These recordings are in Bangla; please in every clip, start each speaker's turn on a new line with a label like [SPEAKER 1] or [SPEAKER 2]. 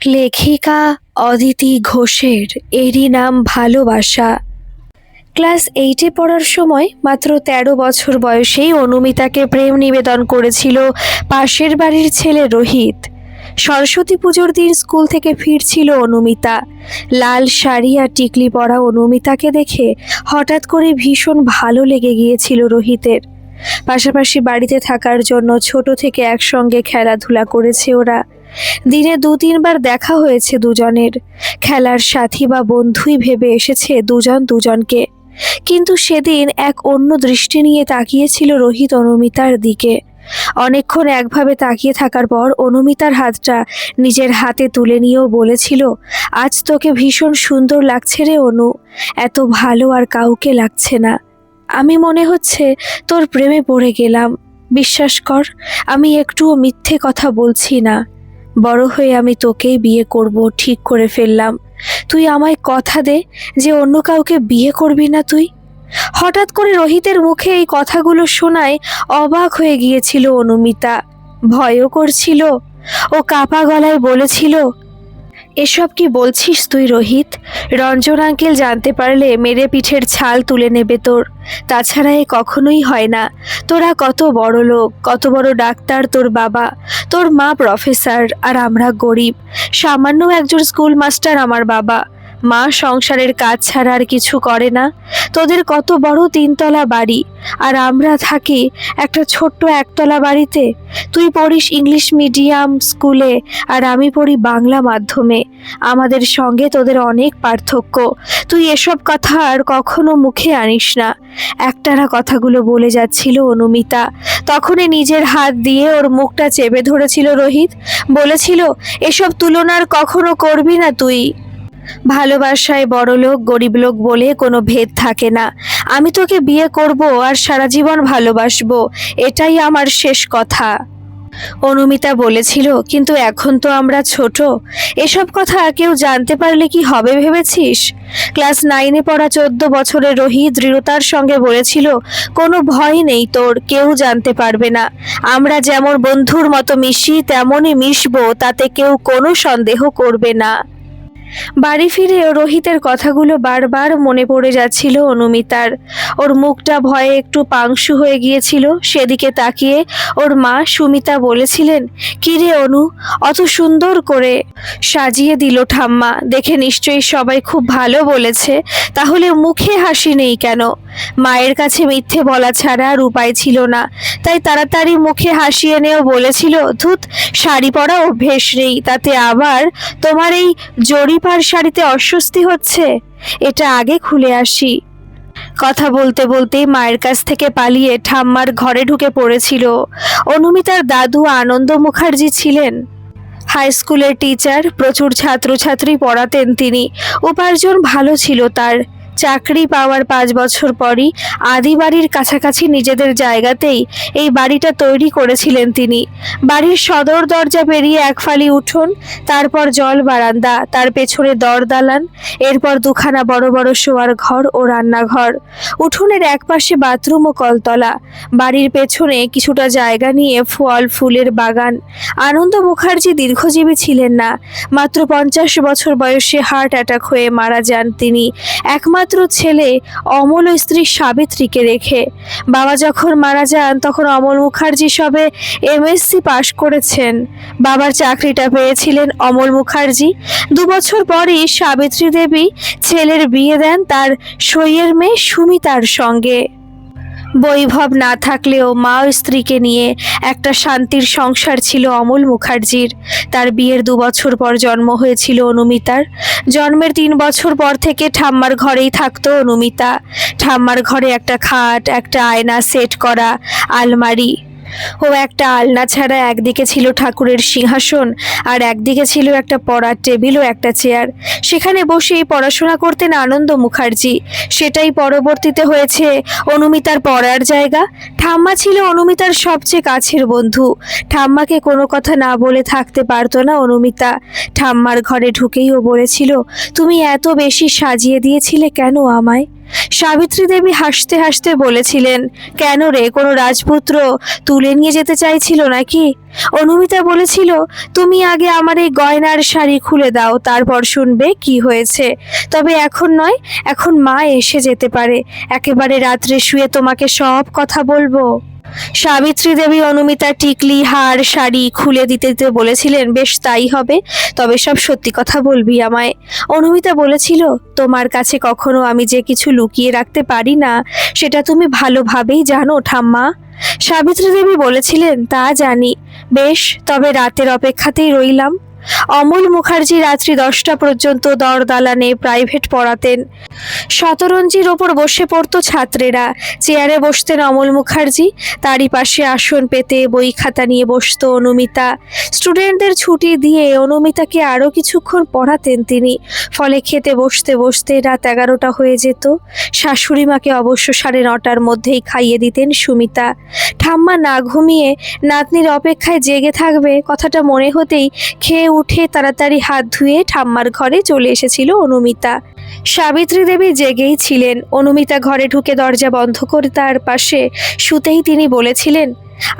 [SPEAKER 1] লেখিকা অদিতি ঘোষের এরই নাম ভালোবাসা। ক্লাস এইটে পড়ার সময় মাত্র ১৩ বছর বয়সেই অনুমিতাকে প্রেম নিবেদন করেছিল পাশের বাড়ির ছেলে রোহিত। সরস্বতী পুজোর দিন স্কুল থেকে ফিরছিল অনুমিতা। লাল শাড়ি আর টিকলি পরা অনুমিতাকে দেখে হঠাৎ করে ভীষণ ভালো লেগে গিয়েছিল রোহিতের। পাশাপাশি বাড়িতে থাকার জন্য ছোট থেকে একসঙ্গে খেলাধুলা করেছে ওরা। দিনে দু তিনবার দেখা হয়েছে দুজনের। খেলার সাথী বা বন্ধুই ভেবে এসেছে দুজন দুজনকে। কিন্তু সেদিন এক অন্য দৃষ্টি নিয়ে তাকিয়েছিল রোহিত অনুমিতার দিকে। অনেকক্ষণ একভাবে তাকিয়ে থাকার পর অনুমিতার হাতটা নিজের হাতে তুলে নিয়েও বলেছিল, আজ তোকে ভীষণ সুন্দর লাগছে রে অনু। এত ভালো আর কাউকে লাগছে না। আমি মনে হচ্ছে তোর প্রেমে পড়ে গেলাম। বিশ্বাস কর, আমি একটুও মিথ্যে কথা বলছি না। বড় হয়ে আমি তোকেই বিয়ে করব, ঠিক করে ফেললাম। তুই আমায় কথা দে যে অন্য কাউকে বিয়ে করবি না তুই। হঠাৎ করে রোহিতের মুখে এই কথাগুলো শোনায় অবাক হয়ে গিয়েছিল অনুমিতা। ভয়ও করছিল। ও কাপা গলায় বলেছিল এসব কি বলছিস তুই, রোহিত? রঞ্জন আঙ্কেল জানতে পারলে মেরে পিঠের ছাল তুলে নেবে তোর। তাছাড়া এ কখনোই হয় না। তোরা কত বড় লোক, কত বড় ডাক্তার তোর বাবা। তোর মা প্রফেসর আর আমরা গরিব। সামান্য একজন স্কুল মাস্টার আমার বাবা। মা সংসারের কাজ ছাড়া আর কিছু করে না। তোদের কত বড় তিনতলা বাড়ি, আর আমরা থাকি একটা ছোট্ট একতলা বাড়িতে। তুই পড়িস ইংলিশ মিডিয়াম স্কুলে, আর আমি পড়ি বাংলা মাধ্যমে। আমাদের সঙ্গে তোদের অনেক পার্থক্য। তুই এসব কথা আর কখনো মুখে আনিস না। একটানা কথাগুলো বলে যাচ্ছিল অনুমিতা। তখনই নিজের হাত দিয়ে ওর মুখটা চেপে ধরেছিল রোহিত। বলেছিল, এসব তুলনার কখনো করবি না তুই। ভালোবাসায় বড় লোক, গরিব লোক বলে কোনো ভেদ থাকে না। আমি তোকে বিয়ে করব আর সারা জীবন ভালোবাসবো, এটাই আমার শেষ কথা। অনুমিতা বলেছিল, কিন্তু এখন তো আমরা ছোট, এসব কথা কেউ জানতে পারলে কি হবে ভেবেছিস? ক্লাস নাইনে পড়া চোদ্দ বছরের রোহিত দৃঢ়তার সঙ্গে বলেছিল, কোনো ভয় নেই তোর, কেউ জানতে পারবে না। আমরা যেমন বন্ধুর মতো মিশি, তেমনই মিশবো, তাতে কেউ কোনো সন্দেহ করবে না। বাড়ি ফিরে রোহিতের কথাগুলো বারবার মনে পড়ে যাচ্ছিল অনুমিতার। ওর মুখটা ভয়ে একটু পাংশু হয়ে গিয়েছিল, সেদিকে তাকিয়ে ওর মা সুমিতা বলেছিলেন, কিরে অনু, অত সুন্দর করে সাজিয়ে দিল ঠাম্মা, দেখে নিশ্চয়ই সবাই খুব ভালো বলেছে, তাহলে মুখে হাসি নেই কেন? মায়ের কাছে মিথ্যে বলা ছাড়া আর উপায় ছিল না, তাই তাড়াতাড়ি মুখে হাসি এনেও বলেছিল, ধুত, শাড়ি পরা অভ্যেস নেই, তাতে আবার তোমার এই জরিপার শাড়িতে অস্বস্তি হচ্ছে। এটা আগে খুলে আসি। কথা বলতে বলতেই মায়ের কাছ থেকে পালিয়ে ঠাম্মার ঘরে ঢুকে পড়েছিল। অনুমিতার দাদু আনন্দ মুখার্জি ছিলেন। হাই স্কুলের টিচার, প্রচুর ছাত্রছাত্রী পড়াতেন তিনি। উপার্জন ভালো ছিল তার। চাকরি পাওয়ার পাঁচ বছর পরই আদি বাড়ির কাছাকাছি নিজেদের জায়গাতেই এই বাড়িটা তৈরি করেছিলেন তিনি। বাড়ির সদর দরজা পেরিয়ে এক ফালি উঠোন, তারপর জল বারান্দা, তার পেছনে দর দালান এরপর দুখানা বড় বড় শোয়ার ঘর ও রান্নাঘর। উঠোনের একপাশে বাথরুম ও কলতলা। বাড়ির পেছনে কিছুটা জায়গা নিয়ে ফল, ফুলের বাগান। আনন্দ মুখার্জি দীর্ঘজীবী ছিলেন না। মাত্র পঞ্চাশ বছর বয়সে হার্ট অ্যাটাক হয়ে মারা যান তিনি। একমাত্র ছেলে অমল স্ত্রী সাবিত্রীকে রেখে। বাবা যখন মারা যান, তখন অমল মুখার্জি সবে এমএসসি পাশ করেছেন। বাবার চাকরিটা পেয়েছিলেন অমল মুখার্জি। দু বছর পরই সাবিত্রী দেবী ছেলের বিয়ে দেন তার সইয়ের মেয়ে সুমিতার সঙ্গে। বৈভব না থাকলেও মা ও স্ত্রীকে নিয়ে একটা শান্তির সংসার ছিল অমল মুখার্জির। তার বিয়ের দু বছর পর জন্ম হয়েছিল অনুমিতার। জন্মের তিন বছর পর থেকে ঠাম্মার ঘরেই থাকতো অনুমিতা। ঠাম্মার ঘরে একটা খাট, একটা আয়না, সেট করা, আলমারি। ও একটা আলনা ছাড়া একদিকে ছিল ঠাকুরের সিংহাসন আর একদিকে ছিল একটা পড়ার টেবিল ও একটা চেয়ার। সেখানে বসেই পড়াশোনা করতেন আনন্দ মুখার্জি। সেটাই পরবর্তীতে হয়েছে অনুমিতার পড়ার জায়গা। ঠাম্মা ছিল অনুমিতার সবচেয়ে কাছের বন্ধু। ঠাম্মাকে কোনো কথা না বলে থাকতে পারতো না অনুমিতা। ঠাম্মার ঘরে ঢুকেই ও বলেছিল, তুমি এত বেশি সাজিয়ে দিয়েছিলে কেন আমায়? সাবিত্রী দেবী হাসতে হাসতে বলেছিলেন, কেন রে, কোনো রাজপুত্র তুলে নিয়ে যেতে চাইছিল নাকি? অনুমিতা বলেছিল, তুমি আগে আমার এই গয়নার শাড়ি খুলে দাও, তারপর শুনবে কি হয়েছে। তবে এখন নয়, এখন মা এসে যেতে পারে। একেবারে রাত্রে শুয়ে তোমাকে সব কথা বলব। সাবিত্রী দেবী, অনুমিতা টিকলি, হার, শাড়ি খুলে দিতে দিতে বলেছিলেন, বেশ, তাই হবে। তবে সব সত্যি কথা বলবি আমায়। অনুমিতা বলেছিল, তোমার কাছে কখনো আমি যে কিছু লুকিয়ে রাখতে পারি না, সেটা তুমি ভালোভাবেই জানো, ঠাম্মা। সাবিত্রী দেবী বলেছিলেন, তা জানি। বেশ, তবে রাতের অপেক্ষাতেই রইলাম। অমল মুখার্জি রাত্রি দশটা পর্যন্ত দর দালানে প্রাইভেট পড়াতেন। শতরঞ্জির ওপর বসে পড়তো ছাত্রেরা। চেয়ারে বসতেন অমল মুখার্জি। তারই পাশে আসন পেতে বই খাতা নিয়ে বসতো অনুমিতা। স্টুডেন্টদের ছুটি দিয়ে অনুমিতাকে আরও কিছুক্ষণ পড়াতেন তিনি। ফলে খেতে বসতে বসতে রাত এগারোটা হয়ে যেত। শাশুড়ি মাকে অবশ্য সাড়ে নটার মধ্যেই খাইয়ে দিতেন সুমিতা। ঠাম্মা না ঘুমিয়ে নাতনির অপেক্ষায় জেগে থাকবে কথাটা মনে হতেই খেয়ে উঠে তাড়াতাড়ি হাত ধুয়ে ঠাম্মার ঘরে চলে এসেছিল অনুমিতা। সাবিত্রী দেবী জেগেই ছিলেন। অনুমিতা ঘরে ঢুকে দরজা বন্ধ করে তার পাশে শুতেই তিনি বলেছিলেন,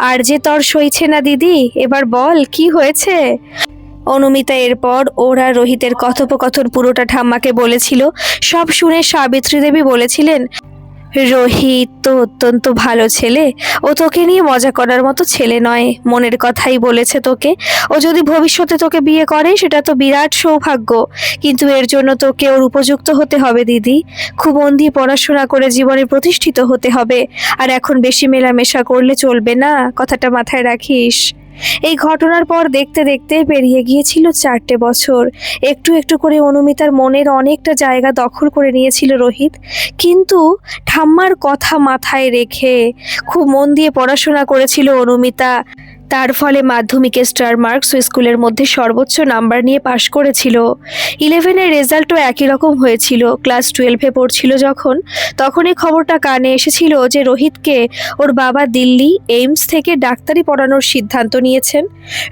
[SPEAKER 1] আর যে তর সইছে না দিদি, এবার বল, কি হয়েছে? অনুমিতা এরপর ওরা রোহিতের কথোপকথন পুরোটা ঠাম্মাকে বলেছিল। সব শুনে সাবিত্রী দেবী বলেছিলেন রোহিত তো অত্যন্ত ভালো ছেলে। ও তোকে নিয়ে মজা করার মতো ছেলে নয়, মনের কথাই বলেছে তোকে। ও যদি ভবিষ্যতে তোকে বিয়ে করে, সেটা তো বিরাট সৌভাগ্য। কিন্তু এর জন্য তোকে ওর উপযুক্ত হতে হবে, দিদি। খুব মন দিয়ে পড়াশোনা করে জীবনে প্রতিষ্ঠিত হতে হবে। আর এখন বেশি মেলামেশা করলে চলবে না, কথাটা মাথায় রাখিস। এই ঘটনার পর দেখতে দেখতে পেরিয়ে গিয়েছিল চারটে বছর। একটু একটু করে অনুমিতার মনের অনেকটা জায়গা দখল করে নিয়েছিল রোহিত। কিন্তু ঠাম্মার কথা মাথায় রেখে খুব মন দিয়ে পড়াশোনা করেছিল অনুমিতা। তার ফলে মাধ্যমিকে স্টার মার্কস স্কুলের মধ্যে সর্বোচ্চ নাম্বার নিয়ে পাশ করেছিল। ইলেভেনের রেজাল্টও একই রকম হয়েছিল। ক্লাস টুয়েলভে পড়ছিল যখন, তখনই খবরটা কানে এসেছিল যে রোহিতকে ওর বাবা দিল্লি, এইমস থেকে ডাক্তারি পড়ানোর সিদ্ধান্ত নিয়েছেন।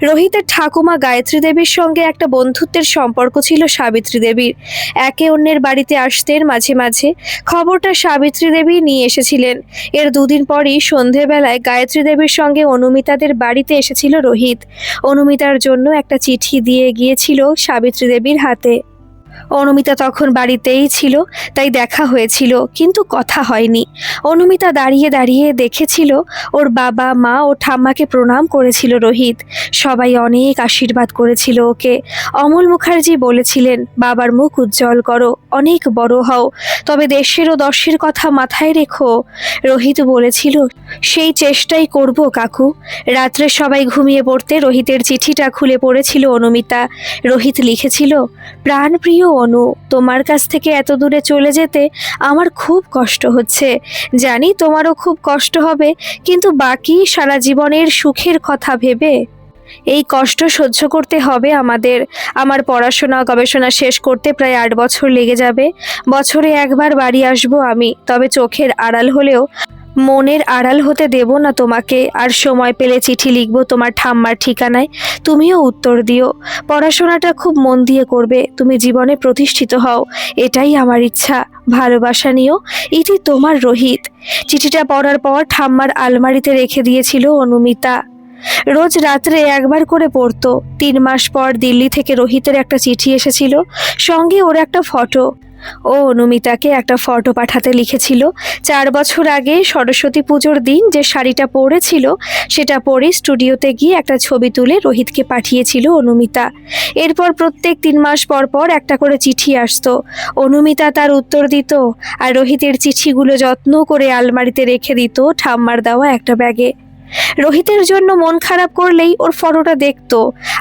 [SPEAKER 1] রোহিতের ঠাকুমা গায়ত্রী দেবীর সঙ্গে একটা বন্ধুত্বের সম্পর্ক ছিল সাবিত্রী দেবীর। একে অন্যের বাড়িতে আসতেন মাঝে মাঝে। খবরটা সাবিত্রী দেবী নিয়ে এসেছিলেন। এর দুদিন পরই সন্ধেবেলায় গায়ত্রী দেবীর সঙ্গে অনুমিতাদের বাড়িতে এসেছিল রোহিত। অনুমিতার জন্য একটা চিঠি দিয়ে গিয়েছিল সাবিত্রী দেবীর হাতে। অনুমিতা তখন বাড়িতেই ছিল, তাই দেখা হয়েছিল, কিন্তু কথা হয়নি। অনুমিতা দাঁড়িয়ে দাঁড়িয়ে দেখেছিল, ওর বাবা, মা ও ঠাম্মাকে প্রণাম করেছিল রোহিত। সবাই অনেক আশীর্বাদ করেছিল ওকে। অমল মুখার্জি বলেছিলেন, বাবার মুখ উজ্জ্বল করো, অনেক বড় হও, তবে দেশের ও দশের কথা মাথায় রেখো। রোহিত বলেছিল, সেই চেষ্টাই করব, কাকু। রাত্রে সবাই ঘুমিয়ে পড়তে রোহিতের চিঠিটা খুলে পড়েছিল অনুমিতা। রোহিত লিখেছিল, প্রাণপ্রিয় অনু তোমার কাছ থেকে এত দূরে চলে যেতে আমার খুব কষ্ট হচ্ছে। জানি তোমারও খুব কষ্ট হবে, কিন্তু বাকি সারা জীবনের সুখের কথা ভেবে এই কষ্ট সহ্য করতে হবে আমাদের। আমার পড়াশোনা, গবেষণা শেষ করতে প্রায় আট বছর লেগে যাবে। বছরে একবার বাড়ি আসব আমি, তবে চোখের আড়াল হলেও মনের আড়াল হতে দেব না তোমাকে, আর সময় পেলে চিঠি লিখব তোমার ঠাম্মার ঠিকানায়। তুমিও উত্তর দিও। পড়াশোনাটা খুব মন দিয়ে করবে, তুমি জীবনে প্রতিষ্ঠিত হও, এটাই আমার ইচ্ছা। ভালোবাসা নিও, এটি তোমার রোহিত। চিঠিটা পড়ার পর ঠাম্মার আলমারিতে রেখে দিয়েছিল অনুমিতা। রোজ রাত্রে একবার করে পড়তো। তিন মাস পর দিল্লি থেকে রোহিতের একটা চিঠি এসেছিল, সঙ্গে ওর একটা ফটো। ও, অনুমিতাকে একটা ফটো পাঠাতে লিখেছিল। চার বছর আগে সরস্বতী পুজোর দিন যে শাড়িটা পরেছিল, সেটা পরে স্টুডিওতে গিয়ে একটা ছবি তুলে রোহিতকে পাঠিয়েছিল অনুমিতা। এরপর প্রত্যেক তিন মাস পর পর একটা করে চিঠি আসতো। অনুমিতা তার উত্তর দিত আর রোহিতের চিঠিগুলো যত্ন করে আলমারিতে রেখে দিত ঠাম্মার দেওয়া একটা ব্যাগে। রোহিতের জন্য মন খারাপ করলেই ওর ফটোটা দেখত,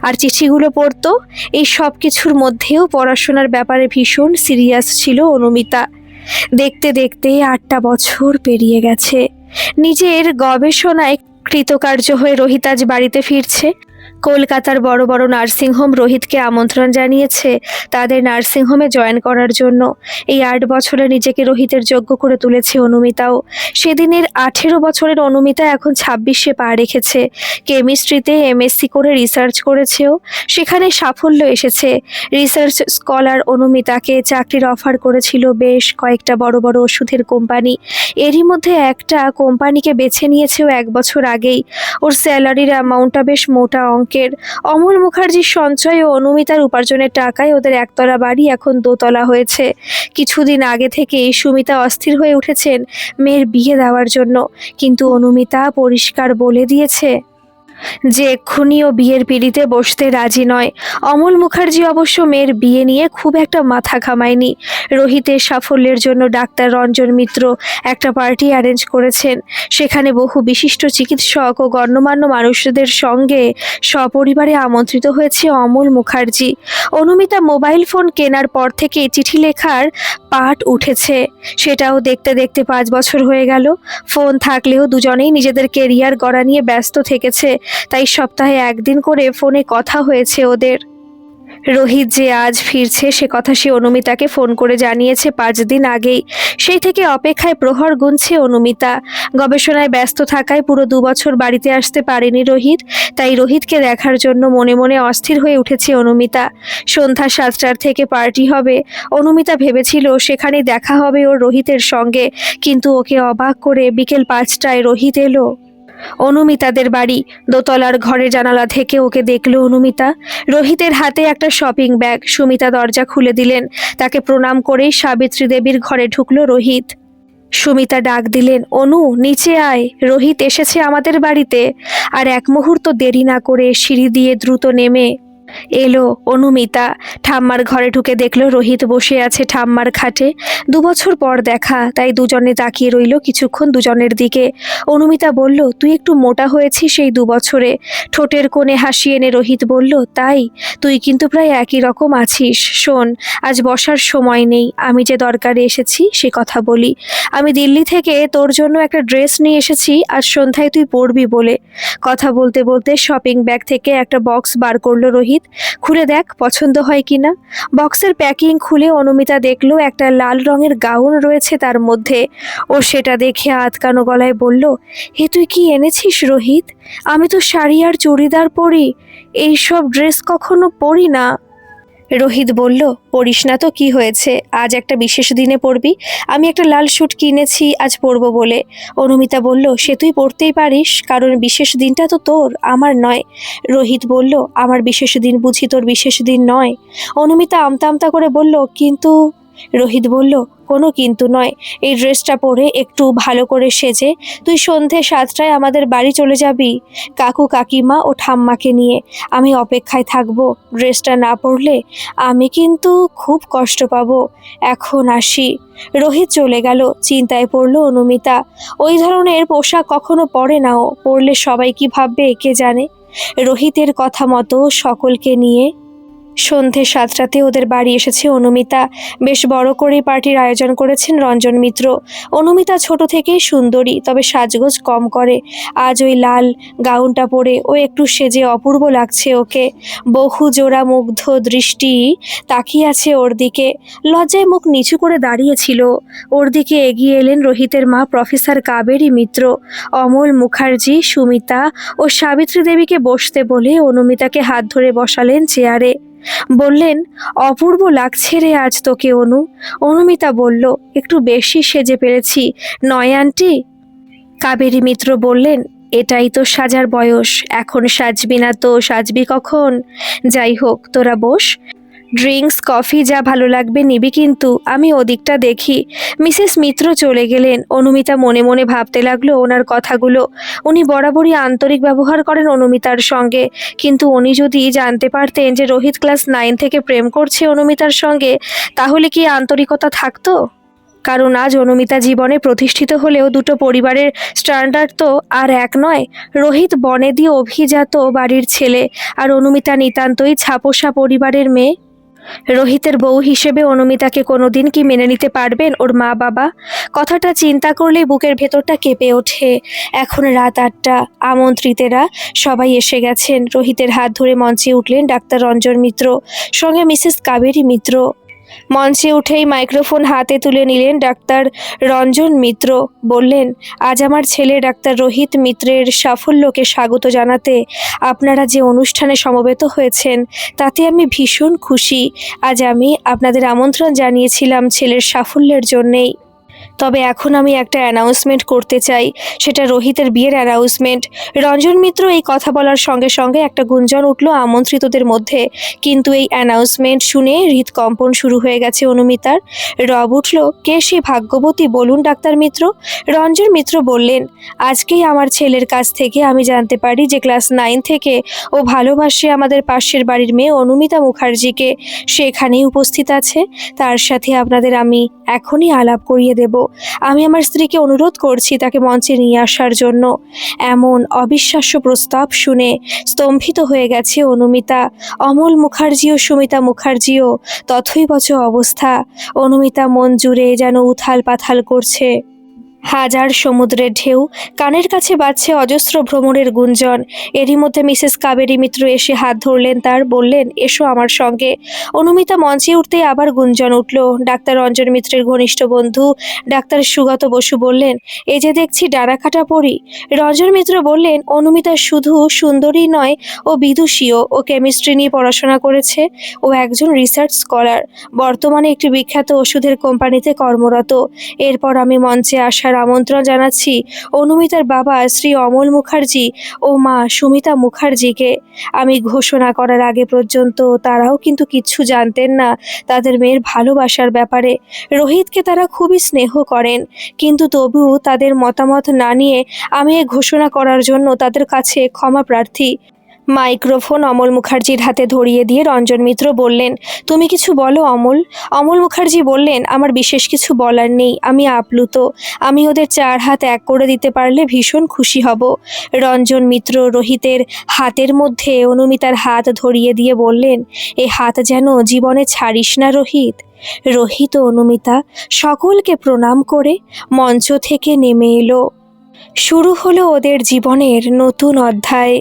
[SPEAKER 1] আর চিঠিগুলো পড়ত। এই সব কিছুর মধ্যেও পড়াশোনার ব্যাপারে ভীষণ সিরিয়াস ছিল অনুমিতা। দেখতে দেখতে আটটা বছর পেরিয়ে গেছে। নিজের গবেষণায় কৃতকার্য হয়ে রোহিত আজ বাড়িতে ফিরছে। কলকাতার বড় বড় নার্সিংহোম রোহিতকে আমন্ত্রণ জানিয়েছে। তাদের নার্সিংহোমে জয়েন করার জন্য। এই আট বছরে নিজেকে রোহিতের যোগ্য করে তুলেছে অনুমিতাও। সেদিনের আঠেরো বছরের অনুমিতা এখন ছাব্বিশে পা রেখেছে। কেমিস্ট্রিতে এমএসসি করে রিসার্চ করেছেও। সেখানে সাফল্য এসেছে। রিসার্চ স্কলার অনুমিতাকে চাকরির অফার করেছিল বেশ কয়েকটা বড় বড় ওষুধের কোম্পানি। এরই মধ্যে একটা কোম্পানিকে বেছে নিয়েছেও এক বছর আগেই। ওর স্যালারির অ্যামাউন্টটা বেশ মোটা অঙ্কের অমল মুখার্জির সঞ্চয় ও অনুমিতার উপার্জনের টাকায় ওদের একতলা বাড়ি এখন দোতলা হয়েছে। কিছুদিন আগে থেকেই সুমিতা অস্থির হয়ে উঠেছেন মেয়ের বিয়ে দেওয়ার জন্য। কিন্তু অনুমিতা পরিষ্কার বলে দিয়েছে যে এক্ষুনি ও বিয়ের পিড়িতে বসতে রাজি নয়। অমল মুখার্জি অবশ্য মেয়ের বিয়ে নিয়ে খুব একটা মাথা ঘামায়নি। রোহিতের সাফল্যের জন্য ডাক্তার রঞ্জন মিত্র একটা পার্টি অ্যারেঞ্জ করেছেন। সেখানে বহু বিশিষ্ট চিকিৎসক ও গণ্যমান্য মানুষদের সঙ্গে সপরিবারে আমন্ত্রিত হয়েছে অমল মুখার্জি। অনুমিতা মোবাইল ফোন কেনার পর থেকে চিঠি লেখার পাঠ উঠেছে। সেটাও দেখতে দেখতে পাঁচ বছর হয়ে গেল। ফোন থাকলেও দুজনেই নিজেদের কেরিয়ার গড়া নিয়ে ব্যস্ত থেকেছে। তাই সপ্তাহে একদিন করে ফোনে কথা হয়েছে ওদের। রোহিত যে আজ ফিরছে, সে কথা সে অনুমিতাকে ফোন করে জানিয়েছে পাঁচ দিন আগেই। সেই থেকে অপেক্ষায় প্রহর গুনছে অনুমিতা। গবেষণায় ব্যস্ত থাকায় পুরো দু বছর বাড়িতে আসতে পারেনি রোহিত, তাই রোহিতকে দেখার জন্য মনে মনে অস্থির হয়ে উঠেছে অনুমিতা। সন্ধ্যা সাতটার থেকে পার্টি হবে। অনুমিতা ভেবেছিল সেখানে দেখা হবে ওর রোহিতের সঙ্গে, কিন্তু ওকে অবাক করে বিকেল পাঁচটায় রোহিত এলো। অনুমিতাদের বাড়ি। দোতলার ঘরে জানালা থেকে ওকে দেখল অনুমিতা। রোহিতের হাতে একটা শপিং ব্যাগ সুমিতা দরজা খুলে দিলেন। তাকে প্রণাম করেই সাবিত্রী দেবীর ঘরে ঢুকল রোহিত। সুমিতা ডাক দিলেন, অনু, নিচে আয়। রোহিত এসেছে আমাদের বাড়িতে। আর এক মুহূর্ত দেরি না করে সিঁড়ি দিয়ে দ্রুত নেমে এলো অনুমিতা। ঠাম্মার ঘরে ঢুকে দেখল রোহিত বসে আছে ঠাম্মার খাটে। দু বছর পর দেখা, তাই দুজনে তাকিয়ে রইল কিছুক্ষণ দুজনের দিকে। অনুমিতা বলল, তুই একটু মোটা হয়েছিস সেই দু বছরে ঠোঁটের কোণে হাসি এনে রোহিত বলল, তাই? তুই কিন্তু প্রায় একই রকম আছিস। শোন, আজ বসার সময় নেই। আমি যে দরকারে এসেছি, সে কথা বলি। আমি দিল্লি থেকে তোর জন্য একটা ড্রেস নিয়ে এসেছি আর সন্ধ্যায় তুই পরবি বলে। কথা বলতে বলতে শপিং ব্যাগ থেকে একটা বক্স বার করল রোহিত। খুলে দেখ, পছন্দ হয় কি না। বক্সের প্যাকিং খুলে অনুমিতা দেখল, একটা লাল রঙের গাউন রয়েছে তার মধ্যে। ও সেটা দেখে আতকানো গলায় বলল হে তুই কি এনেছিস রোহিত? আমি তো শাড়ি আর চুড়িদার পরি। এইসব ড্রেস কখনো পরি না। রোহিত বলল, পড়িস না তো, কি হয়েছে? আজ একটা বিশেষ দিনে পড়বি। আমি একটা লাল শ্যুট কিনেছি, আজ পরবো বলে। অনুমিতা বলল, সে তুই পড়তেই পারিস, কারণ বিশেষ দিনটা তো তোর, আমার নয়। রোহিত বলল, আমার বিশেষ দিন বুঝি তোর বিশেষ দিন নয়। অনুমিতা আমতা আমতা করে বলল, কিন্তু রোহিত বলল, কোনো কিন্তু নয়। এই ড্রেসটা পরে একটু ভালো করে সেজে তুই সন্ধে সাতটায় আমাদের বাড়ি চলে যাবি, কাকু কাকিমা ও ঠাম্মাকে নিয়ে। আমি অপেক্ষায় থাকব। ড্রেসটা না পরলে আমি কিন্তু খুব কষ্ট পাবো। এখন আসি। রোহিত চলে গেল। চিন্তায় পড়ল অনুমিতা। ওই ধরনের পোশাক কখনো পরে নাও পরলে সবাই কি ভাববে, কে জানে? রোহিতের কথা মতো সকলকে নিয়ে সন্ধে সাতটাতে ওদের বাড়ি এসেছে অনুমিতা। বেশ বড় করে পার্টির আয়োজন করেছেন রঞ্জন মিত্র। অনুমিতা ছোট থেকেই সুন্দরী, তবে সাজগোজ কম করে। আজ ওই লাল গাউনটা পরে ও একটু সেজে অপূর্ব লাগছে ওকে। বহু জোড়া মুগ্ধ দৃষ্টি তাকিয়ে আছে ওর দিকে। লজ্জায় মুখ নিচু করে দাঁড়িয়েছিল ওর দিকে এগিয়ে এলেন রোহিতের মা প্রফেসর কাবেরী মিত্র। অমল মুখার্জি, সুমিতা ও সাবিত্রী দেবীকে বসতে বলে অনুমিতাকে হাত ধরে বসালেন চেয়ারে। বললেন, অপূর্ব লাগছে রে আজ তোকে, অনু। অনুমিতা বলল, একটু বেশি সেজে পেরেছি, নয় আন্টি? কাবেরী মিত্র বললেন, এটাই তো সাজার বয়স, এখন সাজবি না তো, সাজবি কখন? যাই হোক, তোরা বস। ড্রিঙ্কস, কফি যা ভালো লাগবে নিবি কিন্তু। আমি ওদিকটা দেখি। মিসেস মিত্র চলে গেলেন। অনুমিতা মনে মনে ভাবতে লাগল ওনার কথাগুলো। উনি বরাবরই আন্তরিক ব্যবহার করেন অনুমিতার সঙ্গে। কিন্তু উনি যদি জানতে পারতেন যে রোহিত ক্লাস নাইন থেকে প্রেম করছে অনুমিতার সঙ্গে, তাহলে কি আন্তরিকতা থাকতো? কারণ আজ অনুমিতা জীবনে প্রতিষ্ঠিত হলেও দুটো পরিবারের স্ট্যান্ডার্ড তো আর এক নয়। রোহিত বনেদি অভিজাত বাড়ির ছেলে আর অনুমিতা নিতান্তই ছাপোষা পরিবারের মেয়ে। রোহিতের বউ হিসেবে অনুমিতাকে কোনোদিন কি মেনে নিতে পারবেন ওর মা বাবা? কথাটা চিন্তা করলেই বুকের ভেতরটা কেঁপে ওঠে। এখন রাত আটটা। আমন্ত্রিতেরা সবাই এসে গেছেন। রোহিতের হাত ধরে মঞ্চে উঠলেন ডাক্তার রঞ্জন মিত্র, সঙ্গে মিসেস কাবেরী মিত্র। মঞ্চে উঠেই মাইক্রোফোন হাতে তুলে নিলেন ডাক্তার রঞ্জন মিত্র। বললেন, আজ আমার ছেলে ডাক্তার রোহিত মিত্রের সাফল্যকে স্বাগত জানাতে আপনারা যে অনুষ্ঠানে সমবেত হয়েছেন, তাতে আমি ভীষণ খুশি। আজ আমি আপনাদের আমন্ত্রণ জানিয়েছিলাম ছেলের সাফল্যের জন্যেই। তবে এখন আমি একটা অ্যানাউন্সমেন্ট করতে চাই। সেটা রোহিতের বিয়ের অ্যানাউন্সমেন্ট রঞ্জন মিত্র এই কথা বলার সঙ্গে সঙ্গে একটা গুঞ্জন উঠল আমন্ত্রিতদের মধ্যে। কিন্তু এই অ্যানাউন্সমেন্ট শুনে হৃদকম্পন শুরু হয়ে গেছে অনুমিতার। রব উঠল, কে সে ভাগ্যবতী? বলুন ডাক্তার মিত্র। রঞ্জন মিত্র বললেন, আজকেই আমার ছেলের কাছ থেকে আমি জানতে পারি যে ক্লাস নাইন থেকে ও ভালোবাসে আমাদের পাশের বাড়ির মেয়ে অনুমিতা মুখার্জিকে। সে এখানেই উপস্থিত আছে। তার সাথে আপনাদের আমি এখনই আলাপ করিয়ে দেব। আমি আমার স্ত্রীকে অনুরোধ করছি তাকে মঞ্চে নিয়ে আসার জন্য। এমন অবিশ্বাস্য প্রস্তাব শুনে স্তম্ভিত হয়ে গেছে অনুমিতা। অমল মুখার্জি ও সুমিতা মুখার্জিও। তথৈবচ অবস্থা। অনুমিতা মন জুড়ে যেন উথাল পাথাল করছে। হাজার সমুদ্রের ঢেউ, কানের কাছে বাজছে অজস্র ভ্রমণের গুঞ্জন। এরই মধ্যে মিসেস কাবেরী মিত্র এসে হাত ধরলেন তার, বললেন, এসো আমার সঙ্গে। অনুমিতা মঞ্চে উঠতেই আবার গুঞ্জন উঠল। ডাক্তার রঞ্জন মিত্রের ঘনিষ্ঠ বন্ধু, ডাক্তার সুগত বসু বললেন, এই যে দেখছি ডানাকাটা পড়ি রঞ্জন মিত্র বললেন, অনুমিতা শুধু সুন্দরী নয়, ও বিদুষীও, ও কেমিস্ট্রি নিয়ে পড়াশোনা করেছে, ও একজন রিসার্চ স্কলার। বর্তমানে একটি বিখ্যাত ওষুধের কোম্পানিতে কর্মরত। এরপর আমি মঞ্চে আসার আমন্ত্রণ জানাচ্ছি অনুমিতার বাবা শ্রী অমল মুখার্জি ও মা সুমিতা মুখার্জিকে। আমি ঘোষণা করার আগে পর্যন্ত তারাও কিন্তু কিচ্ছু জানতেন না তাদের মেয়ের ভালোবাসার ব্যাপারে। রোহিতকে তারা খুবই স্নেহ করেন, কিন্তু তবুও তাদের মতামত না নিয়ে আমি ঘোষণা করার জন্য তাদের কাছে ক্ষমা প্রার্থী। মাইক্রোফোন অমল মুখার্জির হাতে ধরিয়ে দিয়ে রঞ্জন মিত্র বললেন, তুমি কিছু বলো অমল? অমল মুখার্জি বললেন, আমার বিশেষ কিছু বলার নেই, আমি আপ্লুত। আমি ওদের চার হাত এক করে দিতে পারলে ভীষণ খুশি হব। রঞ্জন মিত্র রোহিতের হাতের মধ্যে অনুমিতার হাত ধরিয়ে দিয়ে বললেন, এ হাত যেন জীবনে ছাড়িস না রোহিত। রোহিত, অনুমিতা, সকলকে প্রণাম করে মঞ্চ থেকে নেমে এলো। শুরু হলো ওদের জীবনের নতুন অধ্যায়।